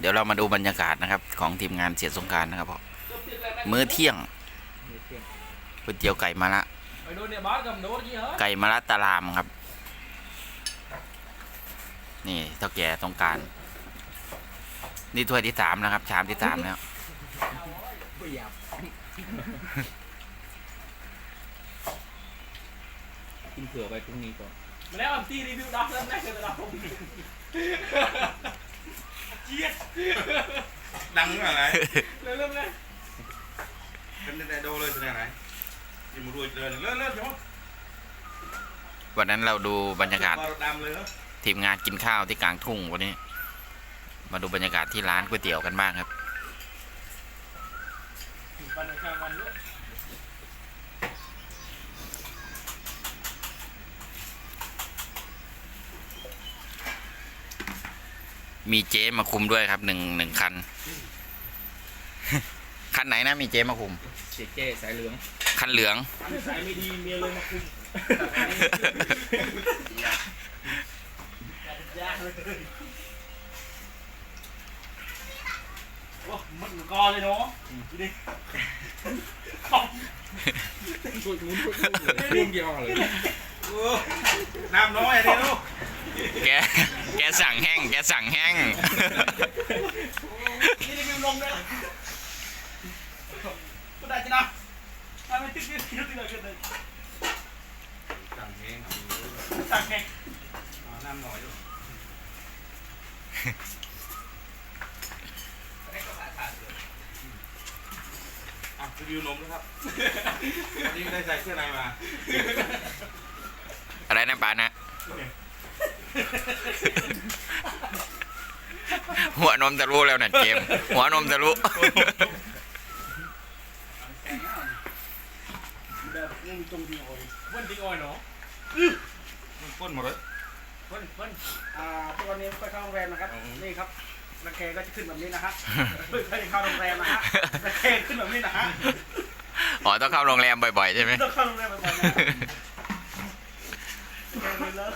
เดี๋ยวเรามาดูบรรยากาศนะครับ ของทีมงานเสียสงการนะครับผมมื้อเที่ยงก๋วยเตี๋ยวไก่มะระไก่มะระตะลามครับ นี่เท่าแก่สงการ นี่ถ้วยที่สามนะครับ ชามที่สามแล้วกินเผื่อไว้พรุ่งนี้ก่อน มาแล้วอันตีรีวิวด็อกแล้วแม่เคยจะด็อกผมเจี๊ยดดังเมื่อไหร่เริ่มเริ่มเลยเป็นได้โดเลยเป็นไหนยิมรวยเลยเลื่อนเลื่อนจังวันนั้นเราดูบรรยากาศดำเลยเหรอทีมงานกินข้าวที่กลางทุ่งวันนี้ มาดูบรรยากาศที่ร้านก๋วยเตี๋ยวกันบ้างครับ มีเจ๊มาคุมด้วยครับหนึ่งหนึ่งคัน คันไหนนะมีเจ๊มาคุม เจ๊เจ๊สายเหลืองคันเหลือง สายไม่ดีเมียเลยมาคุมยากเลยโอ้มันกอเลยเนาะดูดิขอบพูดมุ้นพูดมุ้นเลยพุ่งยาวเลยน้ำน้อยอันนี้ลูก แก แกสั่งแห้ง แกสั่งแห้ง นี่รีวิวลงด้วยก็ได้จ้ะนะถ้าไม่ติดติดติดติดเลยกันเลยสั่งแห้งสั่งแข่งน้ำน้อยลูกอะรีวิวนมนะครับวันนี้ไม่ได้ใส่เสื้อในมา อะไรนะป๋านะ หัวนมทะลุแล้วนะเจมส์หัวนมทะลุแบบนี่ตรงที่โอ้ยเพิ่นดิ้งอ้อยเนาะมันก้นหมดเลยเพิ่นเพิ่นอ่าตัวนี้ไปเข้าโรงแรมนะครับ นี่ครับระเคก็จะขึ้นแบบนี้นะฮะเพิ่งเคยเข้าโรงแรมนะฮะระเคขึ้นแบบนี้นะฮะอ๋อต้องเข้าโรงแรมบ่อยๆใช่ไหมต้องเข้าโรงแรมบ่อยๆนะ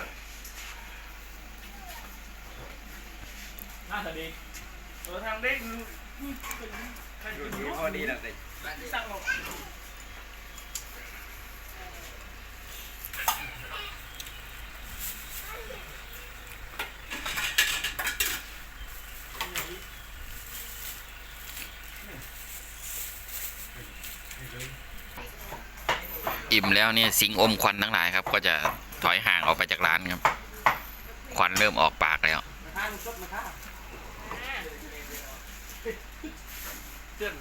ระเคเลยเลยน่าจะดีเออทางเด็กใครอยู่ที่พอดีแล้วสิสั่งหรอกอิ่มแล้วเนี่ยสิงอมควันทั้งหลายครับ ก็จะถอยห่างออกไปจากร้านครับ ควันเริ่มออกปากแล้ว ยว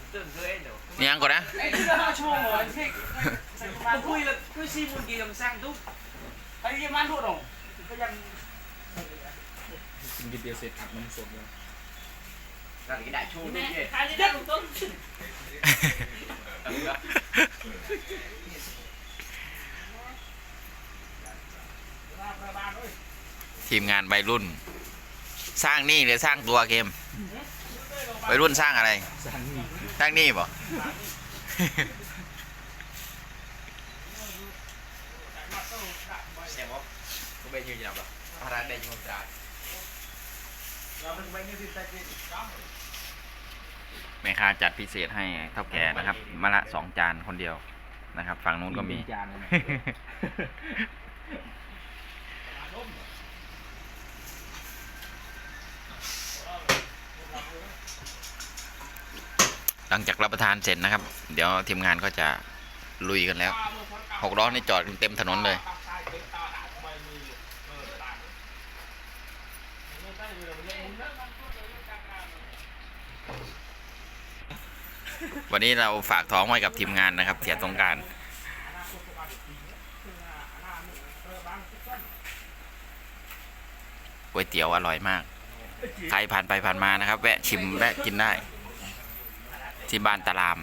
นี่ยังก่อนนะไอ้ที่เราชั่วโมงเหรอเพ่มาคุยแล้วคุยซีมุนกีกับสร้างตุ๊กไอ้ยี่มันดูดองก็ยังกินก๋วยเตี๋ยวเสร็จอาบน้ำสดแล้วกระดาษโชว์ด้วยเนี่ยขายได้ลูกต้นทีมงานวัยรุ่น สร้างหนี่หรือสร้างตัวเกมวัยรุ่นสร้างอะไรสั่งนี่สร้างหนี่บ่เนี่ยบอกก็ไปยืนยันหรอพาราได้ยังไงเราเป็นใบนี้ที่แต่ที่แม่ค้าจัดพิเศษให้เท่าแก่นะครับ มาละสองจานคนเดียวนะครับ ฝั่งนู้นก็มีจานเลยนะ หลังจากรับประทานเสร็จนะครับ เดี๋ยวทีมงานก็จะลุยกันแล้วหกล้อนี่จอดเต็มถนนเลยวันนี้เราฝากท้องไว้กับทีมงานนะครับเสียสงการ ก๋วยเตี๋ยวอร่อยมาก ใครผ่านไปผ่านมานะครับ แวะชิมแวะกินได้ ที่บ้านตะลาม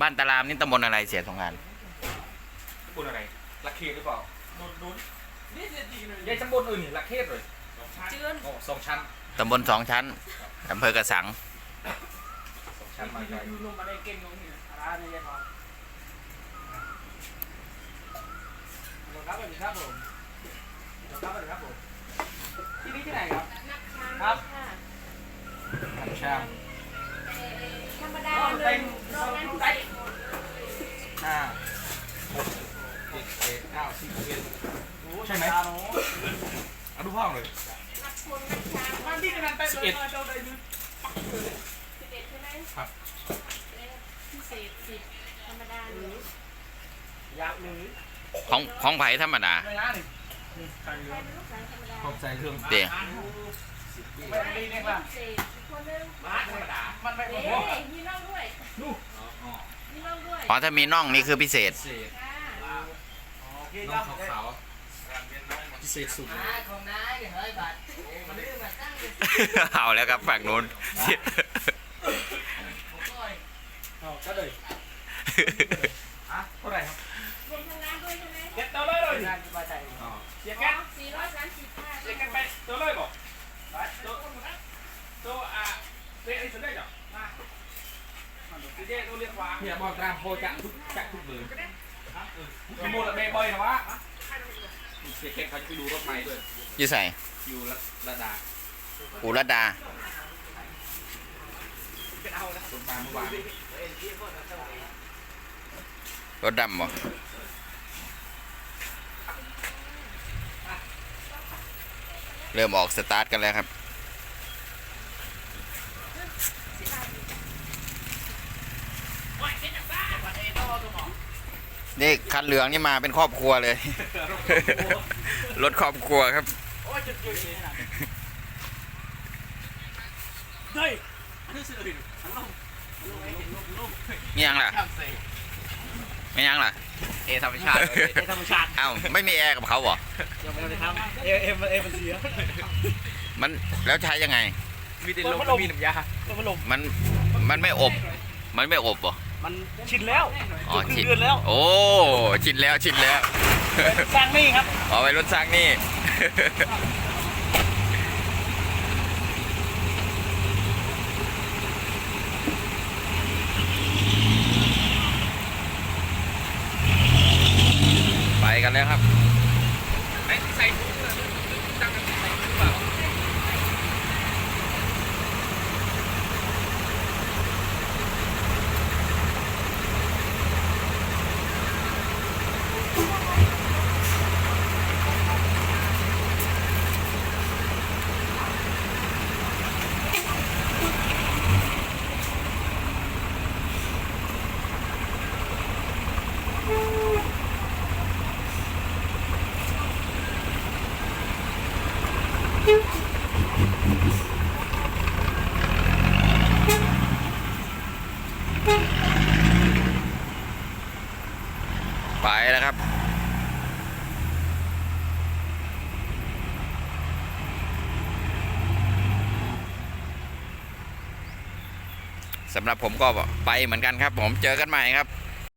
บ้านตะลามนี่ตำบลอะไรเสียสงกรารพูดอะไรลักเขตหรือเปล่าโดนโดนนี่เสียจริงเลยยายชั้นบนอื่นนี่ลักเขตเลยเจือนโอ้สองชั้นตำบลสองชั้นอำเภอกระสังสองชั้นมาไกลยูนมาได้เก่งตรงนี้ร้านนี้ยังพอครับสวัสดีครับผมครับสวัสดีครับผมที่นี่ที่ไหนครับชาม ห้องเลยนับคนนับชามบ้านที่กำนันไปสิบเอ็ดเจ้าได้ยืนสิบเอ็ดใช่ไหมครับแล้วพิเศษสิบธรรมดาหนึ่งอยากเลยของของไผ่ธรรมดาไม่นะนี่นี่ใครอยู่ใครเป็นลูกสาวธรรมดาขอบใจเครื่องเดี๋ยวไม่ดีเนี่ยล่ะพิเศษอีกคนนึงบ้านธรรมดามันไม่เอ๊โอ้โหะมีน้องด้วยอ๋อมีน้องด้วยอ๋อถ้ามีน่องนี่คือพิเศษพิเศษค่ะโอเคน้จ้าองขาวๆ พิเศษสุดเลยของน้าอย่าเฮ้ยบัตรมันดื้อมาตั้งเลยเอาแล้วครับฝั่งนู้นเอาก็เลยอะเท่าไหร่ครับรวมทั้งน้ำด้วยใช่ไหมเก็บตัวเลยเลยงานสบายใจอ๋อเสียอ๋แก๊อสสี่ร้อยสามสิบห้าเสียแก๊สไปตัวเลยบอกไปตัวตัวอะเสียไอ้สุดได้จ้ะมามันดูสิเจ๊ตัวเรียกว่าเนี่ยบอกตามโพจะทุกจะทุกเบอร์มีโมดเบย์บอยนะวะ เสียแขกเขาจะไปดูรถใหม่ด้วยอยี่ใส่อยู่ระดาอุรดารถมาเมื่อวานรถดำบ่เริ่มออกสตาร์ทกันแล้วครับ นี่คันเหลืองนี่มาเป็นครอบครัวเลย รถครอบครัวครับโอ้ยจุดจุดเฮ้ยอันนี้สื่ออันลงอันลงไอ้เห็นลงลงไม่ยังล่ะไม่ยังล่ะ เอธรรมชาติไอ้ธรรมชาติเอ้าไม่มีแอร์กับเขาเหรอยังไม่ได้ทำเอเอ็มเอ็มมันเสียมันแล้วใช้ยังไงมีแต่ลมมีน้ำยาลมลมมันมันไม่อบ มันไม่อบเหรอ มันชินแล้วอ๋อครึ่ชิงนเดือนแล้ว โอ้ชินแล้วชินแล้ว สร้างนี่ครับเอาไปรถสร้างนี่ ไปกันแล้วครับ ไอ้ใส่ถุงเลยตั้งใส่ถุงเปล่า ไปแล้วครับ สำหรับผมก็ไปเหมือนกันครับ ผมเจอกันใหม่ครับ